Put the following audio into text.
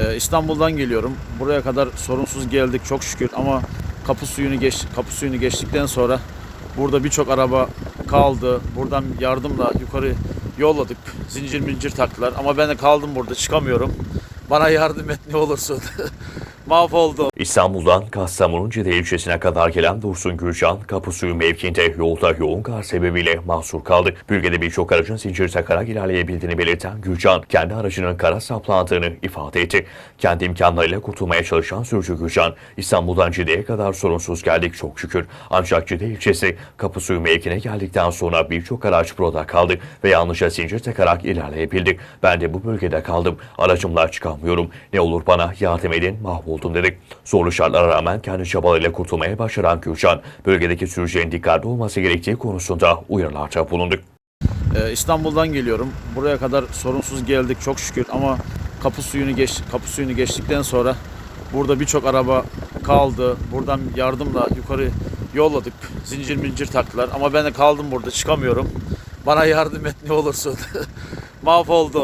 Ee, İstanbul'dan geliyorum. Buraya kadar sorunsuz geldik çok şükür ama kapı suyunu geç kapı suyunu geçtikten sonra burada birçok araba kaldı. Buradan yardımla yukarı yolladık. Zincir mincir taktılar ama ben de kaldım burada çıkamıyorum. Bana yardım et ne olursun. Mahvoldum. İstanbul'dan Kastamonu'nun Cide ilçesine kadar gelen Dursun Gürcan, Kapısuyu mevkiinde yolda yoğun kar sebebiyle mahsur kaldı. Bölgede birçok aracın zincir takarak ilerleyebildiğini belirten Gürcan, kendi aracının kara saplandığını ifade etti. Kendi imkanlarıyla kurtulmaya çalışan sürücü Gürcan, İstanbul'dan Cide'ye kadar sorunsuz geldik çok şükür. Ancak Cide ilçesi Kapısuyu mevkine geldikten sonra birçok araç burada kaldı ve yalnızca zincir takarak ilerleyebildik. Ben de bu bölgede kaldım. Aracımla çıkamıyorum. Ne olur bana yardım edin mahvoldum dedik. Zorlu şartlara rağmen kendi çabalarıyla kurtulmaya başaran Gürcan, bölgedeki sürücülerin dikkatli olması gerektiği konusunda uyarılarda bulundu. Ee, İstanbul'dan geliyorum. Buraya kadar sorunsuz geldik çok şükür ama kapı suyunu geç kapı suyunu geçtikten sonra burada birçok araba kaldı. Buradan yardımla yukarı yolladık. Zincir mincir taktılar ama ben de kaldım burada çıkamıyorum. Bana yardım et ne olursun. Mahvoldum.